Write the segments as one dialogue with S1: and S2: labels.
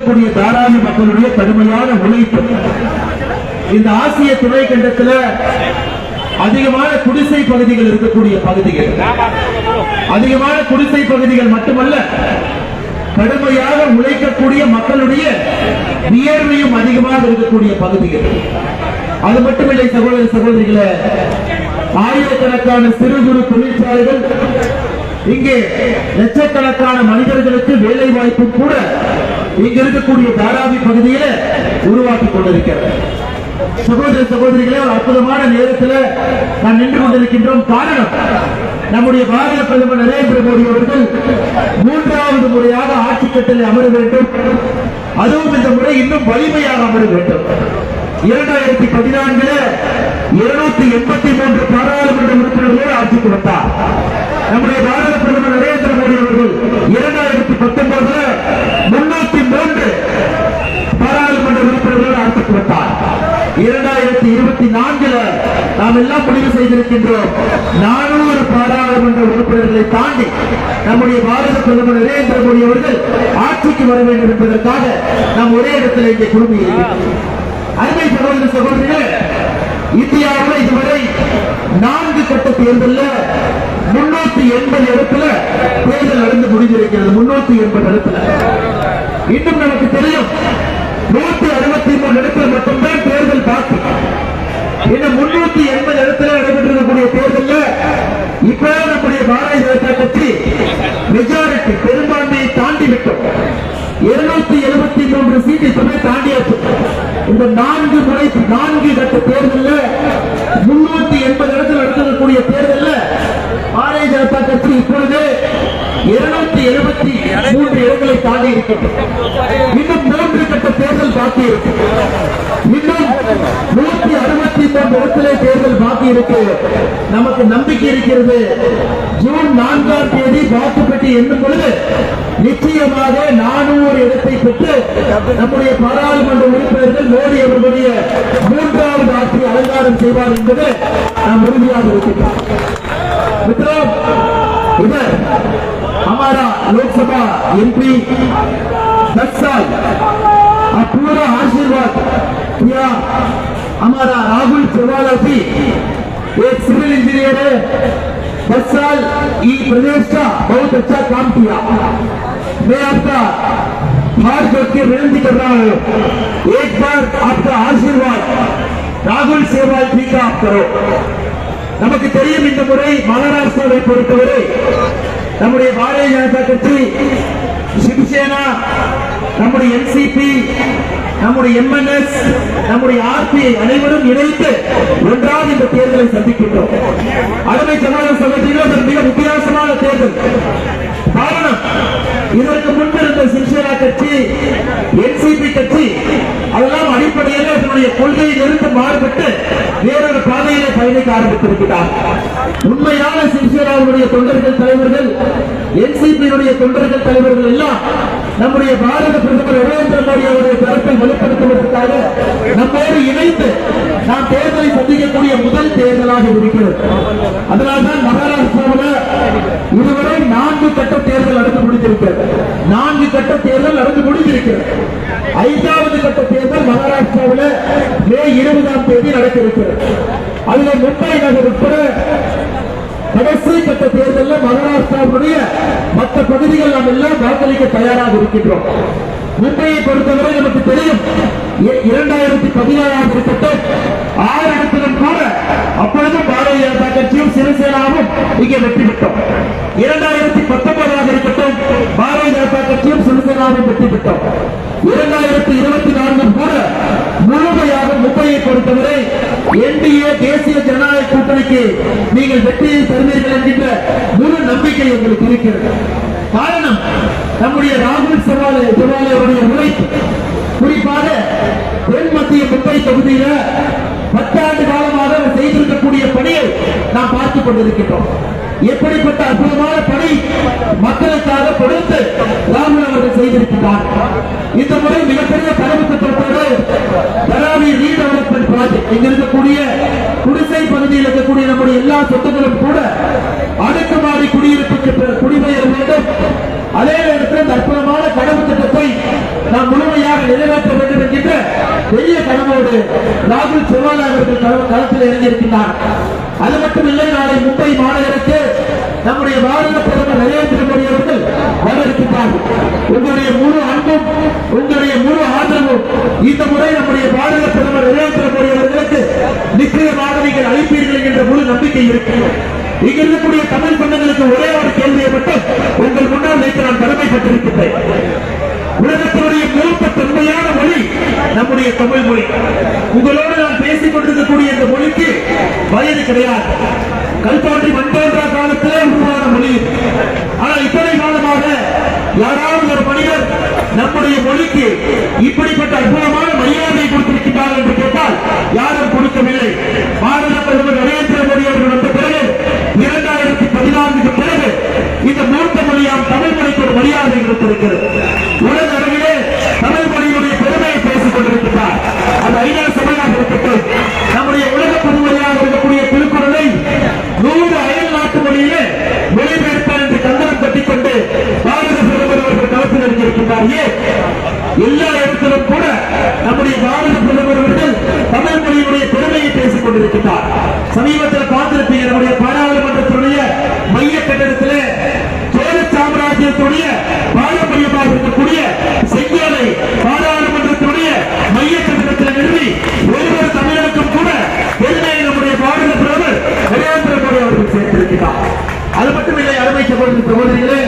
S1: தாராள தாராளி மக்களுடைய கடுமையான உழைப்பு. இந்த ஆசிய துணை கண்டத்தில் அதிகமான குடிசை பகுதிகள் இருக்கக்கூடிய பகுதிகள். அதிகமான குடிசை பகுதிகள் மட்டுமல்ல கடுமையாக உழைக்கக்கூடிய மக்களுடைய வியர்வையும் அதிகமாக இருக்கக்கூடிய பகுதிகள். அது மட்டுமில்லை சகோதர சகோதரிகளை ஆயிரக்கணக்கான சிறு குறு தொழிற்சாலைகள் இங்கே லட்சக்கணக்கான மனிதர்களுக்கு வேலை வாய்ப்பு கூட இங்க இருக்கக்கூடிய தாராவி பகுதியில உருவாக்கி கொண்டிருக்கிறது. சகோதர சகோதரிகளே ஒரு அற்புதமான நேரத்தில் நான் நின்று கொண்டிருக்கின்றோம். காரணம் நம்முடைய பாரத பிரதமர் நரேந்திர மோடி அவர்கள் மூன்றாவது முறையாக ஆட்சி கட்டளை அமர வேண்டும். அதுவும் இந்த முறை இன்னும் வலிமையாக அமர வேண்டும். இரண்டாயிரத்தி பதினான்குல இருநூத்தி எண்பத்தி மூன்று பாராளுமன்ற உறுப்பினர்களோடு ஆட்சிக்கு வந்தார். நம்முடைய பாரத பிரதமர் நரேந்திர மோடி அவர்கள் இரண்டாயிரத்தி பத்து முன்னூத்தி மூன்று பாராளுமன்ற உறுப்பினர்களோடு ஆட்சிக்கு வந்தார் இரண்டாயிரத்தி இருபத்தி நான்குல நாம் எல்லாம் முடிவு செய்திருக்கின்றோம். நானூறு பாராளுமன்ற உறுப்பினர்களை தாண்டி நம்முடைய பாரத பிரதமர் நரேந்திர மோடி அவர்கள் ஆட்சிக்கு வர வேண்டும் என்பதற்காக நாம் ஒரே இடத்தில் இங்கே குழுமி அருமை சகோதர சகோதரிகளே இந்தியாவில் இதுவரை நான்கு கட்ட தேர்தலில் முன்னூத்தி எண்பது இடத்துல தேர்தல் நடந்து முடிந்திருக்கிறது. முன்னூத்தி எண்பது இடத்துல. இன்னும் நமக்கு தெரியும். நூத்தி அறுபத்தி மூணு இடத்துல மட்டும்தான் தேர்தல் பாக்கி இன்னும் முன்னூத்தி எண்பது இடத்துல நடைபெற்றிருக்கக்கூடிய தேர்தலில் இப்ப நம்முடைய பாரதிய ஜனதா கட்சி மெஜாரிட்டி பெரும்பான்மையை தாண்டி விட்டோம் இருநூத்தி எழுபத்தி மூன்று சீட்டு இப்பவே தாண்டியாச்சு இந்த நான்கு முறை நான்கு கட்ட தேர்தலில் முன்னூத்தி எண்பது இடத்தில் நடத்தக்கூடிய தேர்தலில் பாரதிய ஜனதா கட்சி இப்பொழுது இருநூத்தி எழுபத்தி மூன்று இடங்களை தாண்டி இருக்கிறது. இன்னும் மூன்று கட்ட தேர்தல் பாக்கி இருக்கு. இன்னும் நூத்தி அறுபத்தி மூன்று இடத்திலே தேர்தல் பாக்கி இருக்கு. நமக்கு நம்பிக்கை இருக்கிறது. ஜூன் நான்காம் தேதி பாக்கி வாக்குப்பெட்டி எண்ணும் பொழுது நிச்சயமாக நானூறு இடத்தை பெற்று நம்முடைய பாராளுமன்ற உறுப்பினர்கள் மோடி அவர்களுடைய மூன்றாவது ஆட்சி அலங்காரம் செய்வார் என்பது நாம் உறுதியாக இருக்கின்றோம் मित्रों इधर हमारा लोकसभा एमपी दस साल और पूरा आशीर्वाद किया हमारा राहुल चौवाला जी एक सिविल इंजीनियर है दस साल ई प्रदेश का बहुत अच्छा काम किया मैं आपका हाथ जोड़ के विनती कर रहा हूँ एक बार आपका आशीर्वाद राहुल सेवाल जी का आप करो நமக்கு தெரியும் இந்த முறை மகாராஷ்டிராவை பொறுத்தவரை நம்முடைய பாரதிய ஜனதா கட்சி சிவசேனா நம்முடைய என்சிபி நம்முடைய எம்என்எஸ் நம்முடைய ஆர்பிஐ அனைவரும் இணைத்து ஒன்றாக இந்த தேர்தலை சந்திக்கின்றோம். அருமை சமாதான சகோதரிகள் மிக வித்தியாசமான தேர்தல். காரணம் இதற்கு முன்பு இருந்த சிவசேனா கட்சி என்சிபி கட்சி அதெல்லாம் அடிப்படையில் அதனுடைய கொள்கையிலிருந்து மாறுபட்டு வேறொரு பாதையிலே பயணிக்க ஆரம்பித்திருக்கிறார். உண்மையான சிவசேனாவுடைய தொண்டர்கள் தலைவர்கள் என்சிபியினுடைய தொண்டர்கள் தலைவர்கள் எல்லாம் நம்முடைய பாரத பிரதமர் நரேந்திர மோடி அவருடைய தரப்பை வலுப்படுத்துவதற்காக நம்மோடு இணைந்து நாம் தேர்தலை சந்திக்கக்கூடிய முதல் தேர்தலாக இருக்கிறது அதனால்தான் மகாராஷ்டிராவில் இதுவரை நான்கு கட்ட தேர்தல் நடந்து முடிந்திருக்கிறது. நான்கு கட்ட தேர்தல் நடந்து முடிந்திருக்கிறது. ஐந்தாவது கட்ட தேர்தல் மகாராஷ்டிராவில் மே இருபதாம் தேதி நடக்க இருக்கிறது அதுல மும்பை நகர் உட்பட கடைசி கட்ட தேர்தலில் மகாராஷ்டிராவுடைய மற்ற பகுதிகள் நாம் எல்லாம் வாக்களிக்க தயாராக இருக்கின்றோம். மும்பையை பொறுத்தவரை நமக்கு தெரியும் இரண்டாயிரத்தி பதினாறாம் இருக்கட்டும் ஆறு இடத்திலும் கூட அப்பொழுது பாரதிய ஜனதா கட்சியும் சிவசேனாவும் இங்கே வெற்றி பெற்றோம். இரண்டாயிரத்தி பத்தொன்பதாக இருக்கட்டும் பாரதிய ஜனதா கட்சியும் சிவசேனாவும் வெற்றி பெற்றோம். இரண்டாயிரத்தி இருபத்தி நான்கும் கூட முழுமையாக மும்பையை பொறுத்தவரை என்டிஏ தேசிய ஜனநாயக நீங்கள் வெற்றியை தருவீர்கள் என்கின்ற முழு நம்பிக்கை எங்களுக்கு இருக்கிறது. காரணம் நம்முடைய ராகுல் சவாலே சவாலையுடைய உழைப்பு. குறிப்பாக தென் மத்திய மும்பை தொகுதியில பத்தாண்டு காலமாக அவர் செய்திருக்கக்கூடிய பணியை நாம் பார்த்துக் கொண்டிருக்கின்றோம். எப்படிப்பட்ட அற்புதமான பணி மக்களுக்காக கொடுத்து ராகுல் அவர்கள் செய்திருக்கிறார். இந்த முறை மிகப்பெரிய கனவு தராவி ரீடெவலப்மெண்ட் ப்ராஜெக்ட் இங்க இருக்கக்கூடிய பகுதியில் இருக்கக்கூடிய நம்முடைய எல்லா சொத்துக்களும் கூட அடுக்குமாடி குடியிருப்புக்கு பிற- குடிபெயர வேண்டும். அதே நேரத்தில் இந்த அற்புதமான கனவு திட்டத்தை நாம் முழுமையாக நிறைவேற்ற வேண்டும் என்கின்ற பெரிய கனவோடு ராகுல் செவ்வாலா அவர்கள் களத்தில் இறங்கியிருக்கிறார். அது மட்டுமில்லை நாளை மும்பை மாநகருக்கு நம்முடைய பாரத பிரதமர் நரேந்திர மோடி அவர்கள் வரவிருக்கிறார். உங்களுடைய முழு அன்பும் உங்களுடைய முழு ஆதரவும் இந்த முறை நம்முடைய பாரத பிரதமர் நரேந்திர நீங்கள் என்ற முழு நம்பிக்கை இருக்கிறோம் இங்கிருக்கக்கூடிய தமிழ் சொந்தங்களுக்கு ஒரே ஒரு கேள்வியை மட்டும் உங்கள் முன்னால் வைத்து நான் கடமைப்பட்டிருக்கின்றேன் உலகத்தினுடைய மூத்த தொன்மையான மொழி நம்முடைய தமிழ் மொழி. உங்களோடு நான் பேசிக் கொண்டிருக்கக்கூடிய இந்த மொழிக்கு வயது கிடையாது. கல்பாண்டி மண்போன்ற காலத்திலே உருவான மொழி. ஆனால் இத்தனை காலமாக யாராவது ஒரு மனிதர் நம்முடைய மொழிக்கு இப்படிப்பட்ட அற்புதமான மரியாதை கொடுத்திருக்கிறார் என்று கேட்டால் யாரும் கொடுக்கவில்லை பாரத பிரதமர் நரேந்திர மோடி அவர்கள் வந்த பிறகு இரண்டாயிரத்தி பதினான்குக்கு பிறகு இந்த மூத்த மொழியாம் தமிழ் மொழிக்கு கொண்டிருக்கிறது. உலக அளவிலே தமிழ் மொழியுடைய பெருமையை பேசிக் கொண்டிருக்கிறார். அந்த ஐநா சபையாக இருக்கட்டும் நம்முடைய உலக பொதுமொழியாக இருக்கக்கூடிய திருக்குறளை நூறு அயல் நாட்டு மொழியிலே மொழிபெயர்ப்பார் என்று கந்தனம் கட்டிக்கொண்டு பாரத பிரதமர் அவர்கள் களத்தில் இருக்கின்றார் எல்லா இடத்திலும் கூட நம்முடைய பாரத பிரதமர் அவர்கள் தமிழ் மொழியுடைய பெருமையை பேசிக் கொண்டிருக்கிறார். சமீபத்தில் பார்த்திருப்பீங்க நம்முடைய பாராளுமன்றத்துடைய மைய கட்டடத்திலே சோழ சாம்ராஜ்யத்துடைய இருக்கக்கூடிய செங்கோலை பாராளுமன்றத்துடைய மைய கட்டடத்தில் நிறுவி ஒவ்வொரு தமிழனுக்கும் கூட பெருமையை நம்முடைய பாரத பிரதமர் நரேந்திர மோடி அவர்கள் சேர்த்திருக்கிறார். அது மட்டுமில்லை அருமை சகோதரி சகோதரிகளே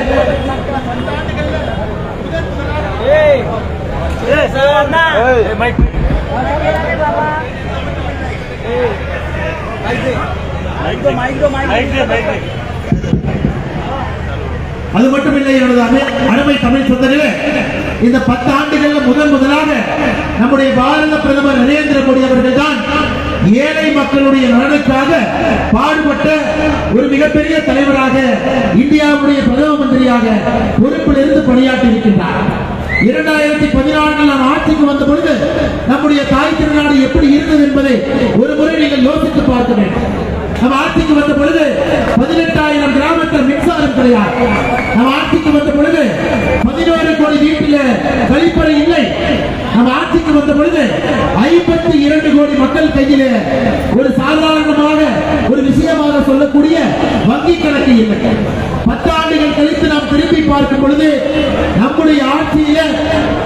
S1: அது மட்டுமில்லை எனது அமை- அருமை தமிழ் சொந்தங்களே இந்த பத்து ஆண்டுகள்ல முதன் முதலாக நம்முடைய பாரத பிரதமர் நரேந்திர மோடி அவர்கள் தான் ஏழை மக்களுடைய நலனுக்காக பாடுபட்ட ஒரு மிகப்பெரிய தலைவராக இந்தியாவுடைய பிரதம மந்திரியாக பொறுப்பில் இருந்து பணியாற்றி இருக்கின்றார் இரண்டாயிரத்தி பதினான்கில் நாம் ஆட்சிக்கு வந்த பொழுது நம்முடைய தாய் திருநாடு எப்படி இருந்தது என்பதை ஒரு முறை நீங்கள் யோசித்து பார்க்க வேண்டும். நம்ம ஆட்சிக்கு வந்த பொழுது பதினெட்டாயிரம் கிராமத்தில் மின்சாரம் கிடையாது. நம்ம ஆட்சிக்கு வந்த பொழுது பதினோரு கோடி வீட்டில கழிப்பறை இல்லை. நம்ம ஆட்சிக்கு வந்த பொழுது ஐம்பத்தி இரண்டு கோடி மக்கள் கையிலே ஒரு சாதாரணமாக ஒரு விஷயமாக சொல்லக்கூடிய வங்கி கணக்கு இல்லை. பத்தாண்டுகள் கழித்து நாம் திரும்பி பார்க்கும் பொழுது நம்முடைய ஆட்சியில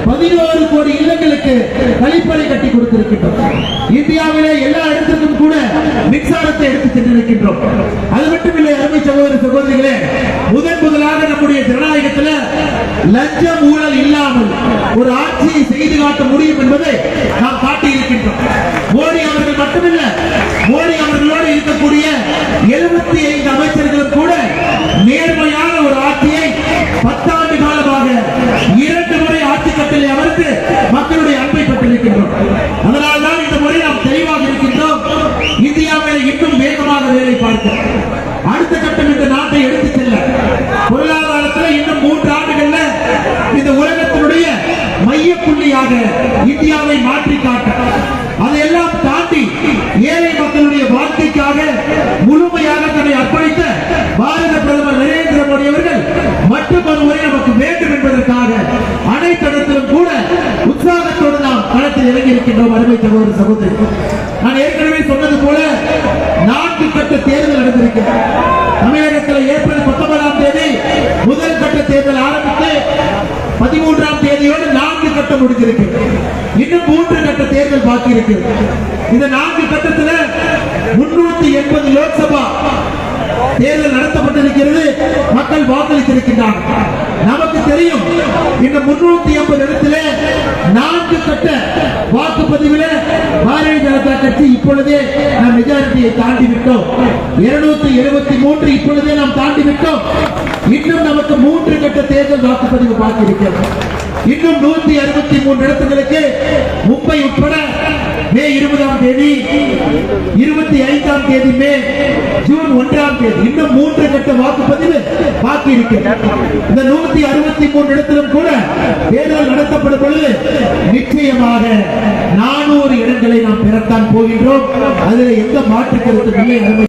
S1: பதினோரு கோடி இல்லங்களுக்கு கழிப்பறை கட்டி கொடுத்திருக்கின்றோம். இந்தியாவிலே எல்லா இடத்திற்கும் கூட மின்சாரத்தை எடுத்து சென்றிருக்கின்றோம். அது மட்டுமில்லை முதன் முதலாக நம்முடைய ஜனநாயகத்தில் லஞ்சம் ஊழல் இல்லாமல் ஒரு ஆட்சியை செய்து காட்ட முடியும் என்பதை நாம் காட்டியிருக்கின்றோம். மோடி அவர்கள் மட்டுமில்ல மோடி அவர்களோடு இருக்கக்கூடிய எழுபத்தி ஐந்து அமைச்சர்களும் கூட நேர்மையான ஒரு ஆட்சியை பத்தாண்டு காலமாக இரண்டு முறை ஆட்சி கட்டிலே அமர்ந்து மக்களுடைய அன்பை பெற்றிருக்கின்றோம் அதனால்தான் இந்த முறை நாம் தெளிவாக இருக்கின்றோம் இந்தியாவில் இன்னும் வேகமாக வேலை பார்க்க அடுத்த கட்டம் இந்த நாட்டை எடுத்துச் செல்ல பொருளாதாரத்தில் இன்னும் மூன்று ஆண்டுகள்ல இந்த உலகத்தினுடைய மைய புள்ளியாக இந்தியாவை மாற்றி காட்ட அதையெல்லாம் தாண்டி ஏழை மக்களுடைய வாழ்க்கைக்காக முழுமையாக தன்னை அர்ப்பணித்த பாரத பிரதமர் நரேந்திர மோடி அவர்கள் மற்றும் ஒரு முறை நமக்கு வேண்டும் என்பதற்காக அனைத்து கூட உற்சாகத்தோடு நாம் களத்தில் இறங்கி இருக்கின்றோம் அருமை சகோதர சகோதரி. நான் ஏற்கனவே சொன்னது போல நான்கு கட்ட தேர்தல் நடந்திருக்கிறது. தமிழகத்தில் ஏப்ரல் பத்தொன்பதாம் தேதி முதல் கட்ட தேர்தல் ஆரம்பித்து பதிமூன்றாம் தேதியோடு நான்கு கட்டம் முடிஞ்சிருக்கு இன்னும் மூன்று கட்ட தேர்தல் பாக்கி இருக்கு இந்த நான்கு கட்டத்துல முன்னூத்தி எண்பது லோக்சபா தேர்தல் நடத்தப்பட்டிருக்கிறது. மக்கள் வாக்களித்திருக்கின்றார்கள். நமக்கு தெரியும் இந்த முன்னூத்தி ஐம்பது இடத்துல நான்கு கட்ட வாக்குப்பதிவில் பாரதிய ஜனதா கட்சி இப்பொழுதே நாம் மெஜாரிட்டியை தாண்டி விட்டோம் இருநூத்தி எழுபத்தி மூன்று இப்பொழுதே நாம் தாண்டி விட்டோம் இன்னும் நமக்கு மூன்று கட்ட தேர்தல் வாக்குப்பதிவு பாக்கி இன்னும் நூத்தி அறுபத்தி மூன்று இடத்துகளுக்கு மும்பை உட்பட மே இருபதாம் தேதி இருபத்தி ஐந்தாம் தேதி மே ஜூன் ஒன்றாம் தேதி. இன்னும் மூன்று கட்ட வாக்குப்பதிவு பாக்கி இருக்கு. இந்த நூத்தி அறுபத்தி மூன்று இடத்திலும் கூட தேர்தல் நடத்தப்படும் பொழுது நிச்சயமாக நானூறு இடங்களை நாம் பெறத்தான் போகின்றோம். அதில் எந்த மாற்று கருத்து இல்லை